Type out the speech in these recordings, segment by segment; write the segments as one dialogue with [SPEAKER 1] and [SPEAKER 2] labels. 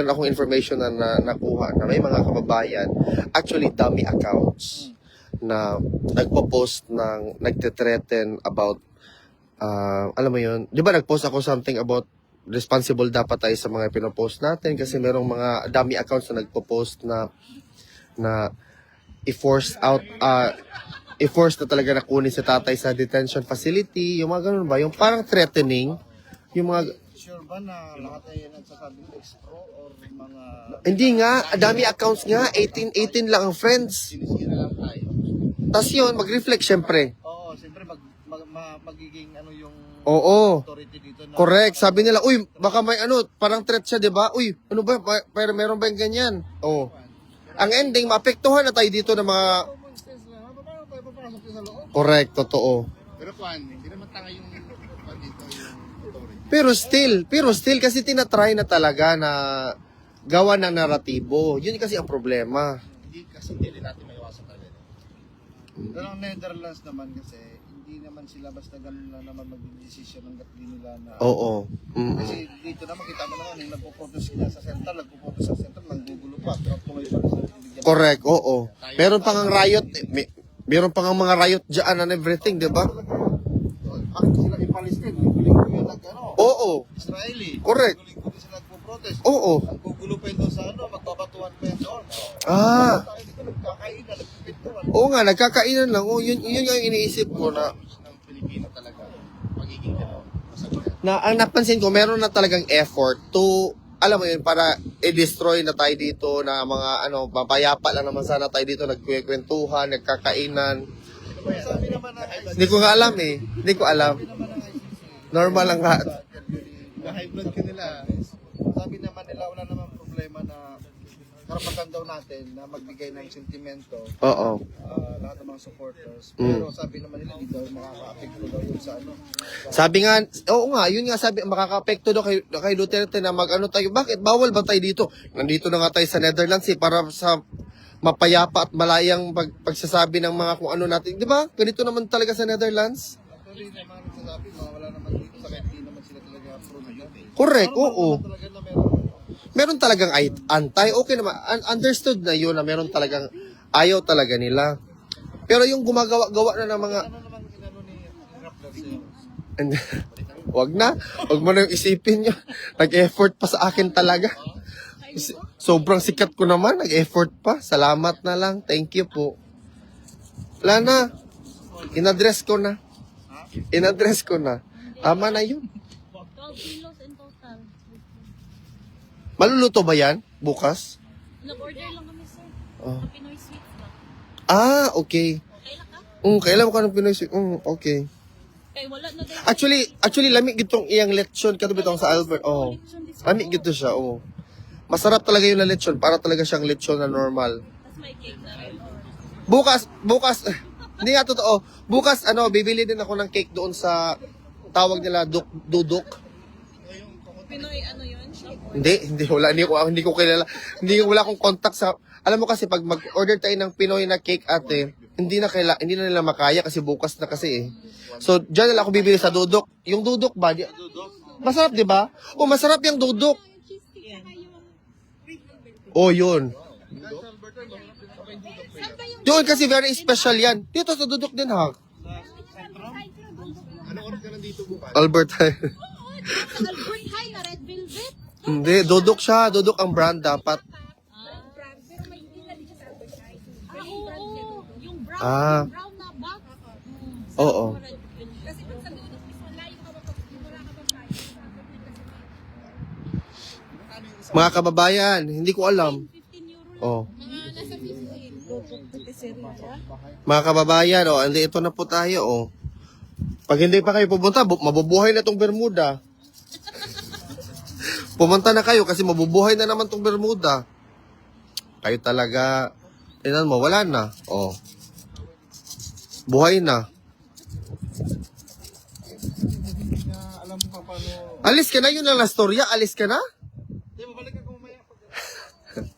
[SPEAKER 1] Meron akong information na, na nakuha na may mga kababayan, actually dummy accounts na nagpo-post ng nagte-threaten about ah, alam mo yun, di ba nag-post ako something about responsible dapat tayo sa mga pinopost natin? Kasi merong mga dummy accounts na nagpo-post na na i-force out uh, i-force na talaga na kunin si tatay sa detention facility, yung mga ganun ba, yung parang threatening, yung mga
[SPEAKER 2] ba na lahat ay nagsasabing ex-pro or mga
[SPEAKER 1] Hindi nga, dami accounts nga, 18, 18 lang ang friends.
[SPEAKER 2] sinisira lang tayo?
[SPEAKER 1] Tapos yun, mag-reflect syempre.
[SPEAKER 2] Oo, siyempre mag, mag, ma- magiging ano yung
[SPEAKER 1] Oo,
[SPEAKER 2] authority dito na
[SPEAKER 1] correct. Sabi nila, uy, baka may ano, parang threat siya, di ba? Uy, ano ba, pa- pero meron ba yung ganyan? Oo. Ang ending, maapektuhan na tayo dito ng mga,
[SPEAKER 2] common sense lang. ha? Paano tayo papasok sa loob?
[SPEAKER 1] correct, totoo.
[SPEAKER 3] Pero kuan, hindi naman tanga yung kuan dito yung authority.
[SPEAKER 1] Pero still, pero still, kasi tinatry na talaga na gawa ng naratibo. Yun kasi ang problema.
[SPEAKER 3] Hindi kasi hindi natin maiwasan talaga.
[SPEAKER 2] Pero ang Netherlands naman kasi hindi naman sila basta ganun lang naman mag-decision hanggat di nila na
[SPEAKER 1] Oo. Mm.
[SPEAKER 2] Kasi dito na makita mo naman, yung nagpo-protest sila sa central, nagpo-protest sa central, nanggugulo pa. Pero tuloy pa rin.
[SPEAKER 1] Correct, oo. Meron pang ang riot, eh, may, meron pang ang mga riot dyan and everything, di ba?
[SPEAKER 2] Bakit sila in Palestine? Linggo yung nag, ano,
[SPEAKER 1] Oo,
[SPEAKER 2] Israeli.
[SPEAKER 1] Correct.
[SPEAKER 2] Linggo din sila nagpo-protest.
[SPEAKER 1] oo.
[SPEAKER 2] Ang gugulo pa yun doon sa ano, magbabatuan pa yun doon.
[SPEAKER 1] Ah,
[SPEAKER 2] Tayo dito nagkakain na, nagpipintuan.
[SPEAKER 1] oo nga, nagkakainan lang. Oo, yun, yun nga yung iniisip ko na,
[SPEAKER 3] ng Pilipino talaga magiging. Masagot.
[SPEAKER 1] na ang napansin ko, meron na talagang effort to, alam mo yun, para i-destroy na tayo dito na mga, ano, mapayapa lang naman sana tayo dito, nagkwentuhan, nagkakainan. Hindi ko nga alam eh. Hindi ko alam. Normal lang nga.
[SPEAKER 3] Na-high blood ka nila.
[SPEAKER 2] sabi naman nila, wala naman problema na karapatan daw natin na magbigay ng sentimento
[SPEAKER 1] Oo.
[SPEAKER 2] ah, lahat ng mga supporters.
[SPEAKER 1] Mm.
[SPEAKER 2] Pero sabi naman nila, hindi daw makaka-apekto daw yun sa ano.
[SPEAKER 1] Sabi nga, oo nga, yun nga sabi, makaka-apekto daw kay, kay Duterte na mag-ano tayo. Bakit? Bawal ba tayo dito? Nandito na nga tayo sa Netherlands eh, para sa mapayapa at malayang pag, pagsasabi ng mga kung ano natin. Di ba? Ganito naman talaga sa Netherlands.
[SPEAKER 2] Actually, yung mga nagsasabi, wala naman dito sa kahit hindi naman sila talaga approve.
[SPEAKER 1] Correct, oo.
[SPEAKER 2] Meron.
[SPEAKER 1] Talagang ay- anti, okay naman. Un- understood na yun na meron talagang ayaw talaga nila. Pero yung gumagawa-gawa na ng mga
[SPEAKER 2] Ano?
[SPEAKER 1] And, wag na. Wag mo na yung isipin nyo. Nag-effort pa sa akin talaga. Sobrang sikat ko naman. Nag-effort pa. Salamat na lang. Thank you po. Wala na. Inadress ko na. Inadress ko na. Tama na yun.
[SPEAKER 4] 12 kilos in total.
[SPEAKER 1] Maluluto ba yan? Bukas?
[SPEAKER 4] Nag-order lang kami, sir.
[SPEAKER 1] Oh.
[SPEAKER 4] Sa Pinoy Sweets ba?
[SPEAKER 1] Ah, okay.
[SPEAKER 4] Kailan ka?
[SPEAKER 1] Um, kailan mo ka ng Pinoy Sweet? Um, okay.
[SPEAKER 4] Kay wala na dahil.
[SPEAKER 1] Actually, actually, lamig gitong iyang lechon. Katubi tong sa Albert. Oh. Lamig gito siya. Oh. Masarap talaga yung lechon. Para talaga siyang lechon na normal. Bukas, bukas, hindi nga totoo. Bukas, ano, bibili din ako ng cake doon sa tawag nila duk, duduk.
[SPEAKER 4] Pinoy ano yun?
[SPEAKER 1] Hindi, hindi wala, hindi ko, hindi ko kilala. Hindi wala akong contact sa, alam mo kasi pag mag-order tayo ng Pinoy na cake ate, hindi na kaila, hindi na nila makaya kasi bukas na kasi eh. So, diyan na ako bibili sa duduk. Yung duduk ba? Di, masarap, di ba? Oh, masarap yung duduk. Oh, yun. Yun kasi very special yan. Dito sa duduk din ha.
[SPEAKER 3] Ano oras ka nandito bukas?
[SPEAKER 1] Albert.
[SPEAKER 4] Sa Albert High na red velvet.
[SPEAKER 1] Hindi, duduk siya. Duduk ang brand dapat.
[SPEAKER 4] Ah, oo. Yung brown,
[SPEAKER 1] Ah.
[SPEAKER 4] yung brown na box.
[SPEAKER 1] Oo.
[SPEAKER 4] Red velvet. Kasi pag sa dudok is malayo ka ba pag wala ka ba tayo?
[SPEAKER 1] Mga kababayan, hindi ko alam.
[SPEAKER 4] 15 euro lang.
[SPEAKER 1] Oh.
[SPEAKER 4] Mga nasa 15.
[SPEAKER 1] Mga kababayan, oh, hindi ito na po tayo, oh. Pag hindi pa kayo pumunta, bu- mabubuhay na tong Bermuda. Pumunta na kayo kasi mabubuhay na naman tong Bermuda. Kayo talaga, tingnan mo, wala na. Oh. Buhay na. Alis ka na, yun lang na storya. Alis ka na?
[SPEAKER 2] Hindi, babalik ka mamaya.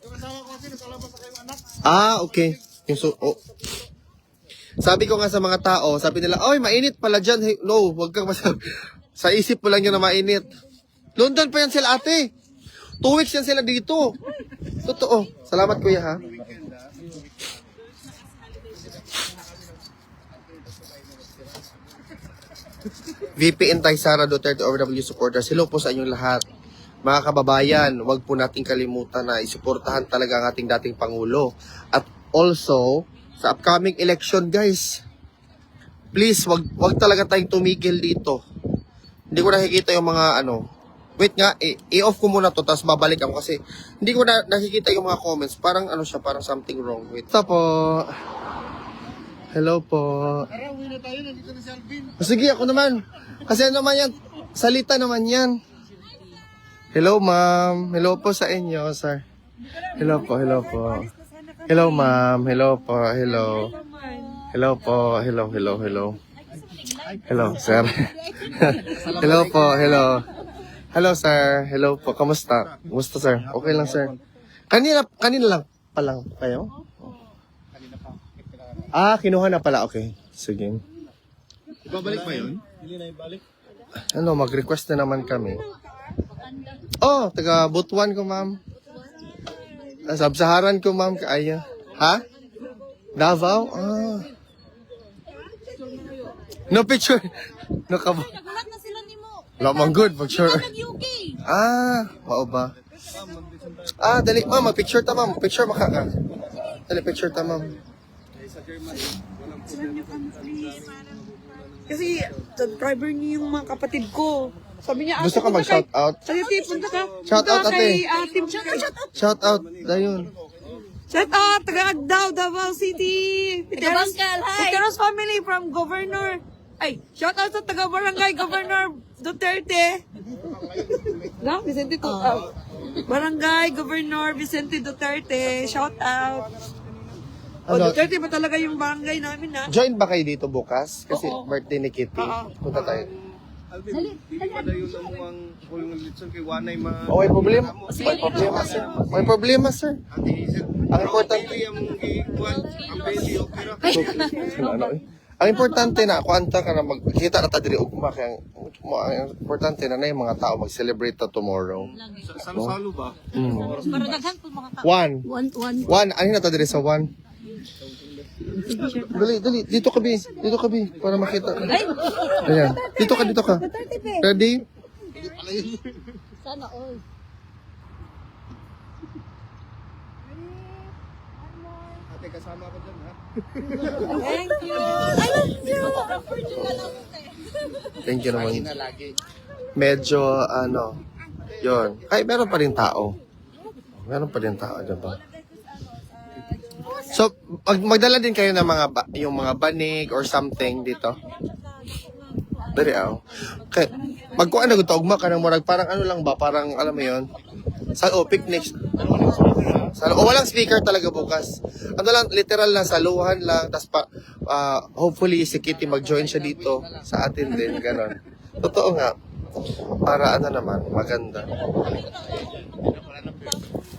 [SPEAKER 2] Yung asawa ko kasi nasa labas sa kayong anak.
[SPEAKER 1] Ah, okay. Yung so, oh. Sabi ko nga sa mga tao, sabi nila, oy, mainit pala dyan. Hey, no, wag kang masabi. Sa isip mo lang yun na mainit. London pa yan sila ate. Two weeks yan sila dito. Totoo. Salamat kuya ha. VP Intay Sara Duterte OFW supporters. Hello po sa inyong lahat. Mga kababayan, wag po nating kalimutan na isuportahan talaga ang ating dating Pangulo. At also, sa upcoming election guys, please, wag, wag talaga tayong tumigil dito. Hindi ko nakikita yung mga ano, wait nga, i-off ko muna to, tapos babalik ako kasi hindi ko na nakikita yung mga comments. Parang ano siya, parang something wrong. Wait. Ito po. Hello po.
[SPEAKER 3] Tara, uwi na tayo. Nandito na si Alvin.
[SPEAKER 1] Sige, ako naman. Kasi ano naman yan, salita naman yan. Hello, ma'am. Hello po sa inyo, sir. Hello po, hello po. Hello, ma'am. Hello po, hello. Hello po, hello, hello, hello. Hello, sir. hello po, hello. Hello, sir. Hello po. Kamusta? Kamusta, sir? Okay lang, sir. Kanina, kanina lang pa lang kayo? Ah, kinuha na pala. Okay. Sige.
[SPEAKER 3] Ibabalik pa yun?
[SPEAKER 1] Ano, mag-request na naman kami. Oh, taga Butuan ko, ma'am. Ah, Sabsaharan ko, ma'am. Kaya. Ha? Davao? Ah. No picture. No ka
[SPEAKER 4] Nagulat na sila ni mo.
[SPEAKER 1] Wala man good, pag sure.
[SPEAKER 4] Nag-UK.
[SPEAKER 1] Ah, mao ba? Ah, dali, ma'am. Mag-picture ta, ma'am. Picture maka ka. Dali, picture ta, ma'am.
[SPEAKER 5] Kasi subscriber niyo yung mga kapatid ko. Sabi niya,
[SPEAKER 1] Gusto ka mag-shout out?
[SPEAKER 5] Sabi niya, punta ka.
[SPEAKER 1] Shout out, ate.
[SPEAKER 5] kay ate. Shout out.
[SPEAKER 1] Shout out. Dayun.
[SPEAKER 5] Shout out. Taga Agdao, Davao City. Piteros,
[SPEAKER 4] Bangkal, hi.
[SPEAKER 5] Piteros family from Governor. Ay, shout out sa taga Barangay Governor Duterte. No, Vicente to, ah, Barangay Governor Vicente Duterte. Shout out. O,
[SPEAKER 1] Ano?
[SPEAKER 5] Duterte ba talaga yung barangay namin, ha?
[SPEAKER 1] Join ba kayo dito bukas? Kasi
[SPEAKER 5] Oo.
[SPEAKER 1] birthday ni Kitty.
[SPEAKER 5] Oo.
[SPEAKER 1] Punta tayo.
[SPEAKER 2] Alvin, di pa dayon ang muang kulong litson kay Wanay ma...
[SPEAKER 1] Oh, may problema. May problema, sir. May problema, sir. Ang importante,
[SPEAKER 2] ang
[SPEAKER 1] importante na kuanta ka na magkita na ta diri ugma kay ang importante na na yung mga tao mag-celebrate ta tomorrow.
[SPEAKER 2] Sa salo ba?
[SPEAKER 1] Mm.
[SPEAKER 4] Para daghan po mga tao.
[SPEAKER 1] One.
[SPEAKER 4] One, one.
[SPEAKER 1] One, ano na ta diri sa one? Dali, dali. Dito ka, Bi. Dito ka, Bi. Para makita. Ayan. Dito ka, dito ka. Ready?
[SPEAKER 4] Sana all.
[SPEAKER 2] Ate, kasama ko dyan, ha?
[SPEAKER 5] Thank you.
[SPEAKER 1] Thank you naman. Medyo, ano, yon Kahit meron pa rin tao. Meron pa rin tao, diba? So, mag magdala din kayo ng mga, ba- yung mga banig or something dito. Dari aw. Kay magkuha na gud ugma ka ng murag parang ano lang ba, parang alam mo 'yon. Sa oh, picnic. Sa oh, walang speaker talaga bukas. Ano lang literal lang saluhan lang tas pa ah, hopefully si Kitty mag-join siya dito sa atin din ganon. Totoo nga. Para ano naman, maganda.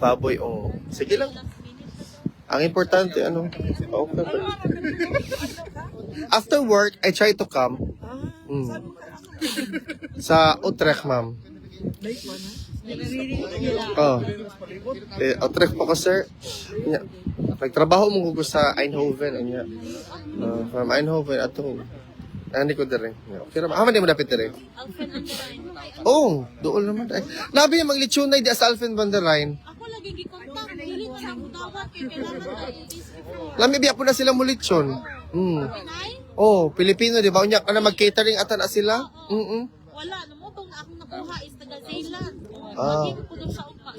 [SPEAKER 1] Baboy, oh. Sige lang. Ang importante, ano? Okay. After work, I try to come. Mm. Sa Utrecht, ma'am. Oh. Eh, Utrecht po ko, sir. Nya. Nagtrabaho mo ko sa Eindhoven. Anya. Uh, from Eindhoven, ato. Nandi ko dire. Okay ra. Haman di mo dapat dire. Oh, doon naman. Ay, labi yung maglitsyon di sa Alfen van der Rijn.
[SPEAKER 4] Ako lagi gikontak. Dili na sa mudawat. Kaya kailangan na.
[SPEAKER 1] Lami biya po na sila mulitsyon. Mm.
[SPEAKER 4] Pinay?
[SPEAKER 1] Oh, Pilipino, di ba? Unya ka na mag-catering ata na sila? Mm
[SPEAKER 4] Wala. Namutong na akong nakuha is taga Zealand.
[SPEAKER 1] Ah.
[SPEAKER 4] Lagi ko po doon sa upa.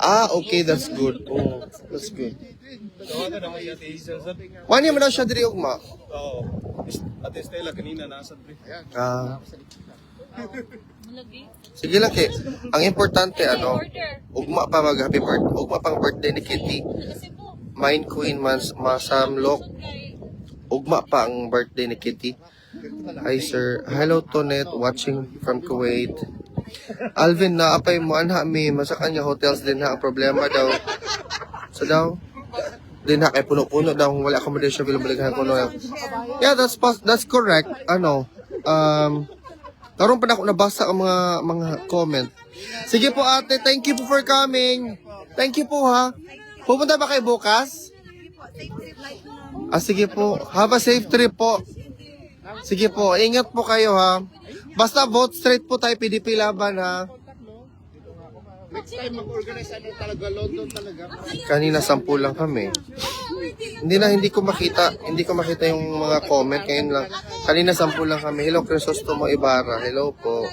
[SPEAKER 1] Ah, okay, that's good. Oh, that's good. Wani man daw siya diri ugma.
[SPEAKER 2] Oo. Ate Stella, kanina nasa pre.
[SPEAKER 1] Ah. Sige lang kay. Ang importante ano, ugma pa mag happy birthday, ugma pang birthday ni Kitty. Mine Queen Mas Masamlok. Ugma pa ang birthday ni Kitty. Hi sir. Hello Tonet watching from Kuwait. Alvin na apay mo anha mi masa kanya hotels din ha ang problema daw. So daw din ha kay puno-puno daw wala accommodation bilang balikan ko no. Yeah, that's that's correct. Ano? Um Karoon pa na ako nabasa ang mga mga comment. Sige po ate, thank you po for coming. Thank you po ha. Pupunta ba kayo bukas? Ah, sige po. Have a safe trip po. Sige po, ingat po kayo ha. Basta vote straight po tayo PDP laban ha.
[SPEAKER 3] Next time mag-organize ano talaga, London talaga.
[SPEAKER 1] Kanina sampu lang kami. Hindi na hindi ko makita, hindi ko makita yung mga comment ngayon lang. Kanina sampu lang kami. Hello Crisostomo Ibarra. Hello po.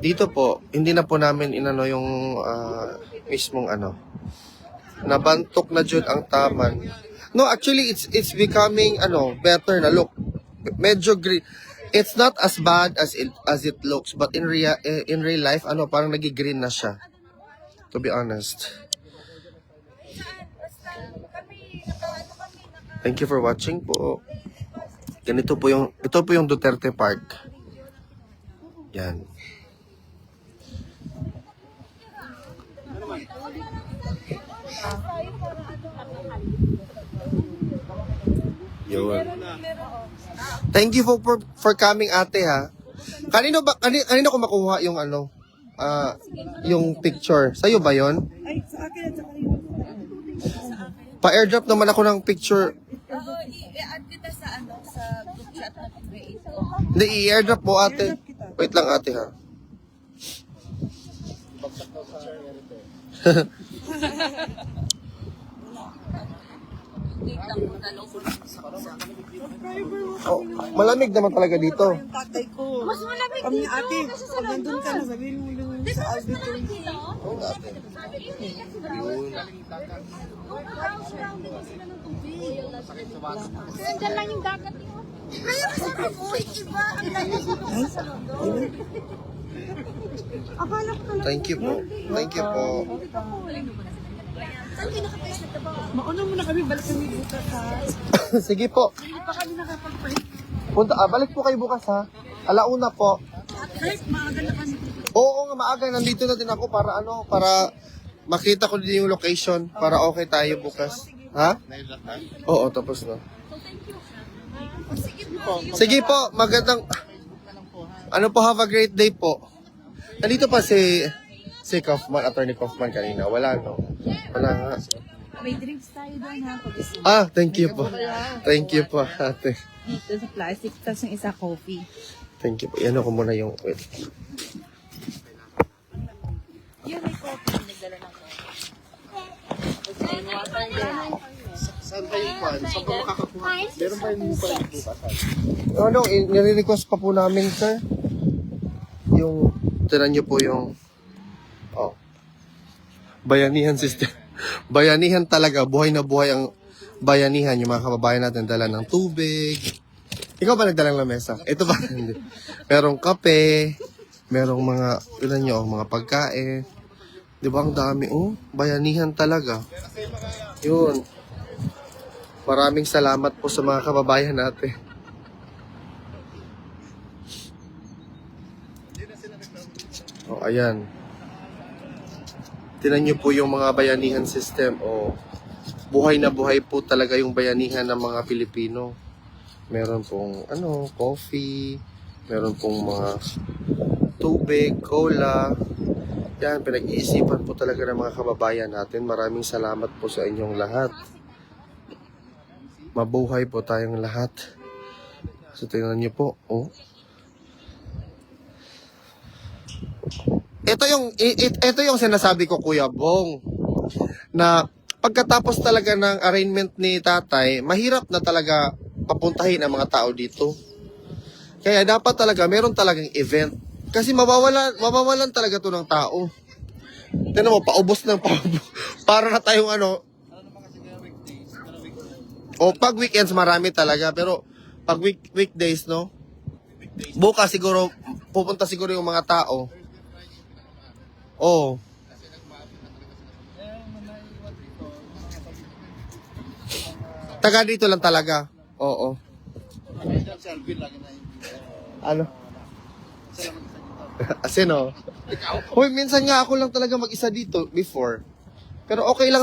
[SPEAKER 1] Dito po, hindi na po namin inano yung ah, mismong ano. Nabantok na jud ang taman. No, actually it's it's becoming ano, better na look. Medyo green. It's not as bad as it as it looks, but in real in real life ano, parang nagi-green na siya. To be honest. Thank you for watching po. Ganito po yung, ito po yung Duterte Park. Yan. Yun. Thank you for, for, for coming ate ha. Kanino ba, kanino, kanino ko makuha yung ano, ah, yung picture? Sa'yo ba yon?
[SPEAKER 5] Ay, sa akin at sa kanina.
[SPEAKER 1] Pa-airdrop naman ako ng picture.
[SPEAKER 4] Oo, i-add kita sa ano, sa group chat na create.
[SPEAKER 1] Hindi, i-airdrop po ate. Wait lang ate ha.
[SPEAKER 4] Lang, sa
[SPEAKER 1] Oh, malamig naman talaga dito.
[SPEAKER 5] Yung tatay ko.
[SPEAKER 4] Mas malamig
[SPEAKER 5] Kami
[SPEAKER 4] dito.
[SPEAKER 5] ate,
[SPEAKER 4] kasi sa
[SPEAKER 5] pag nandun ka na, sabihin mo
[SPEAKER 4] Di
[SPEAKER 5] sa
[SPEAKER 4] ba mas
[SPEAKER 5] Alvin.
[SPEAKER 4] malamig dito? Sabi ko eh, kasi brown. Brown surrounding na sila ng tubig. Kasi nandyan lang yung dagat yun. Iba ang sa.
[SPEAKER 1] Thank you po. Thank you po.
[SPEAKER 4] Saan kayo nakapaisip na ba?
[SPEAKER 5] Mauna muna kami, balik kami bukas ha.
[SPEAKER 1] Sige po.
[SPEAKER 5] Hindi pa kami nakapagpahinga.
[SPEAKER 1] Punta, ah, balik po kayo bukas ha. Alauna po.
[SPEAKER 5] Kahit maaga na kami.
[SPEAKER 1] Oo nga, maaga. Nandito na din ako para ano, para makita ko din yung location para okay tayo bukas. Ha? Oo, tapos na. Sige po, magandang... Ano po, have a great day po. Nandito pa si si Kaufman, attorney Kaufman kanina. Wala, no? Wala nga.
[SPEAKER 4] May drinks tayo doon ha. Pag gusto
[SPEAKER 1] Ah, thank you po. Thank you po, ate.
[SPEAKER 4] dito sa plastic, tapos yung isa coffee.
[SPEAKER 1] Thank you po. Yan ako muna yung... Wait.
[SPEAKER 4] Yun, may coffee. Nagdala ng coffee. Tapos may water din.
[SPEAKER 3] Saan ba yung? Saan ba makakakuha? Meron ba yung pa bukas?
[SPEAKER 1] Ano, eh, nire-request pa po namin, sir. Yung, tinan nyo po yung, bayanihan system. bayanihan talaga, buhay na buhay ang bayanihan. Yung mga kababayan natin dala ng tubig. Ikaw ba nagdala ng lamesa? Ito ba? Merong kape, merong mga, tinan nyo, oh, mga pagkain. Di ba ang dami? Oh, bayanihan talaga. Yun. Maraming salamat po sa mga kababayan natin. Oh, ayan. Tinan niyo po yung mga bayanihan system. O, buhay na buhay po talaga yung bayanihan ng mga Pilipino. Meron pong, ano, coffee. Meron pong mga tubig, cola. Yan, pinag-iisipan po talaga ng mga kababayan natin. Maraming salamat po sa inyong lahat. Mabuhay po tayong lahat. So, tingnan niyo po. Oh. Ito yung i- i- ito yung sinasabi ko Kuya Bong na pagkatapos talaga ng arraignment ni Tatay, mahirap na talaga papuntahin ang mga tao dito. Kaya dapat talaga meron talagang event kasi mawawalan mawawalan talaga to ng tao. Tingnan mo, paubos ng paubos. Para na tayong ano. O pag weekends marami talaga pero pag week weekdays no. Bukas siguro pupunta siguro yung mga tao. Oh. Taga dito lang talaga. Oo. Ano? Asin oh. Hoy, minsan nga ako lang talaga mag-isa dito before. Pero okay lang